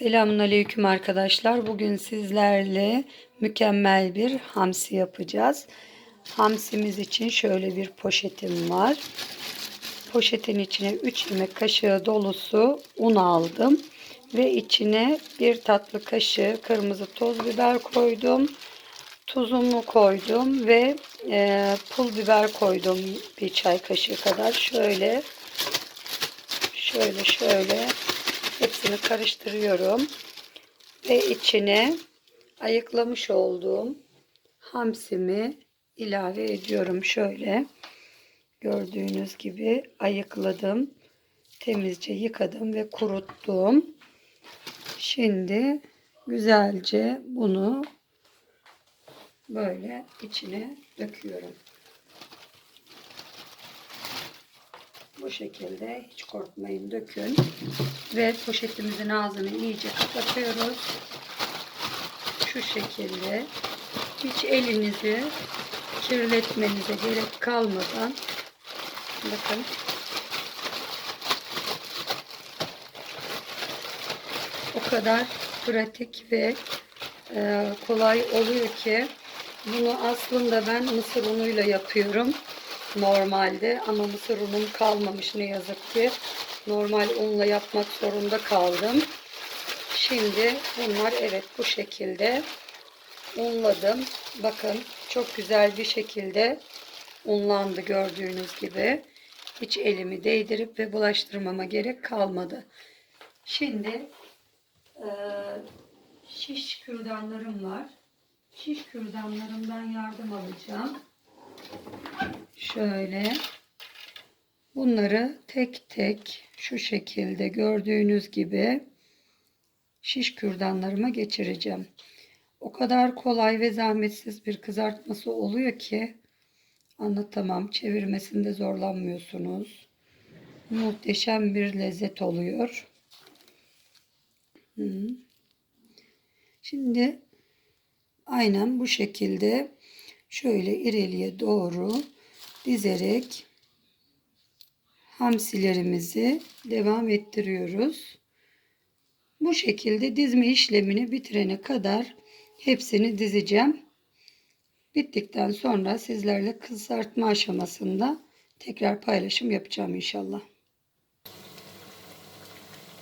Selamun Aleyküm arkadaşlar. Bugün sizlerle mükemmel bir hamsi yapacağız. Hamsimiz için şöyle bir poşetim var. Poşetin içine 3 yemek kaşığı dolusu un aldım. Ve içine bir tatlı kaşığı kırmızı toz biber koydum. Tuzumu koydum ve e, pul biber koydum bir çay kaşığı kadar. Şöyle şöyle şöyle Hepsini karıştırıyorum. Ve içine ayıklamış olduğum hamsimi ilave ediyorum. Şöyle gördüğünüz gibi ayıkladım. Temizce yıkadım ve kuruttum. Şimdi güzelce bunu böyle içine döküyorum. Bu şekilde hiç korkmayın dökün. Ve poşetimizin ağzını iyice kapatıyoruz. Şu şekilde. Hiç elinizi kirletmenize gerek kalmadan bakın o kadar pratik ve e, kolay oluyor ki bunu aslında ben mısır unuyla yapıyorum normalde ama mısır unum kalmamış ne yazık ki. Normal unla yapmak zorunda kaldım. Şimdi bunlar evet bu şekilde unladım. Bakın çok güzel bir şekilde unlandı gördüğünüz gibi. Hiç elimi değdirip ve bulaştırmama gerek kalmadı. Şimdi e, şiş kürdanlarım var. Şiş kürdanlarımdan yardım alacağım. Şöyle bunları tek tek şu şekilde gördüğünüz gibi şiş kürdanlarıma geçireceğim. O kadar kolay ve zahmetsiz bir kızartması oluyor ki anlatamam. Çevirmesinde zorlanmıyorsunuz. Muhteşem bir lezzet oluyor. Şimdi aynen bu şekilde şöyle ileriye doğru dizerek hamsilerimizi devam ettiriyoruz. Bu şekilde dizme işlemini bitirene kadar hepsini dizeceğim. Bittikten sonra sizlerle kızartma aşamasında tekrar paylaşım yapacağım inşallah.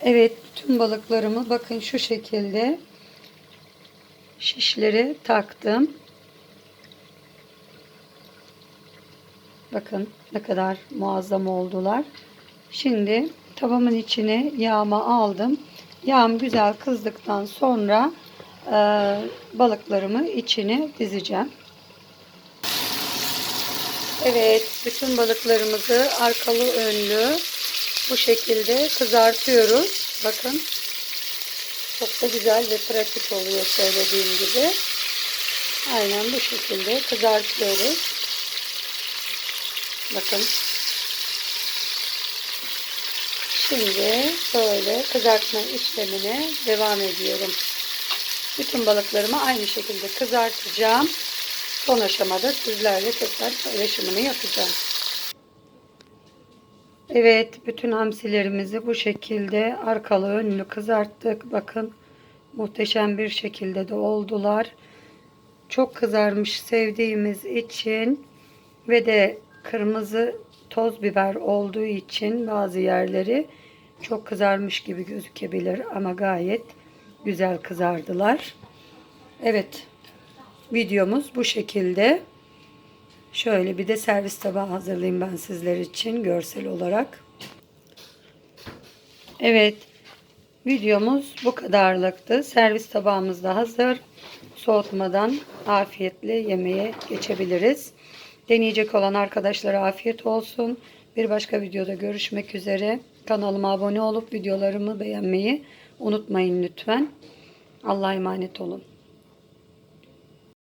Evet tüm balıklarımı bakın şu şekilde şişleri taktım. Bakın ne kadar muazzam oldular. Şimdi tavamın içine yağımı aldım. Yağım güzel kızdıktan sonra e, balıklarımı içine dizeceğim. Evet, bütün balıklarımızı arkalı önlü bu şekilde kızartıyoruz. Bakın. Çok da güzel ve pratik oluyor söylediğim gibi. Aynen bu şekilde kızartıyoruz. Bakın. Şimdi böyle kızartma işlemine devam ediyorum. Bütün balıklarımı aynı şekilde kızartacağım. Son aşamada sizlerle tekrar paylaşımını yapacağım. Evet, bütün hamsilerimizi bu şekilde arkalı önlü kızarttık. Bakın muhteşem bir şekilde de oldular. Çok kızarmış sevdiğimiz için ve de kırmızı toz biber olduğu için bazı yerleri çok kızarmış gibi gözükebilir ama gayet güzel kızardılar. Evet videomuz bu şekilde. Şöyle bir de servis tabağı hazırlayayım ben sizler için görsel olarak. Evet videomuz bu kadarlıktı. Servis tabağımız da hazır. Soğutmadan afiyetle yemeğe geçebiliriz. Deneyecek olan arkadaşlara afiyet olsun. Bir başka videoda görüşmek üzere. Kanalıma abone olup videolarımı beğenmeyi unutmayın lütfen. Allah'a emanet olun.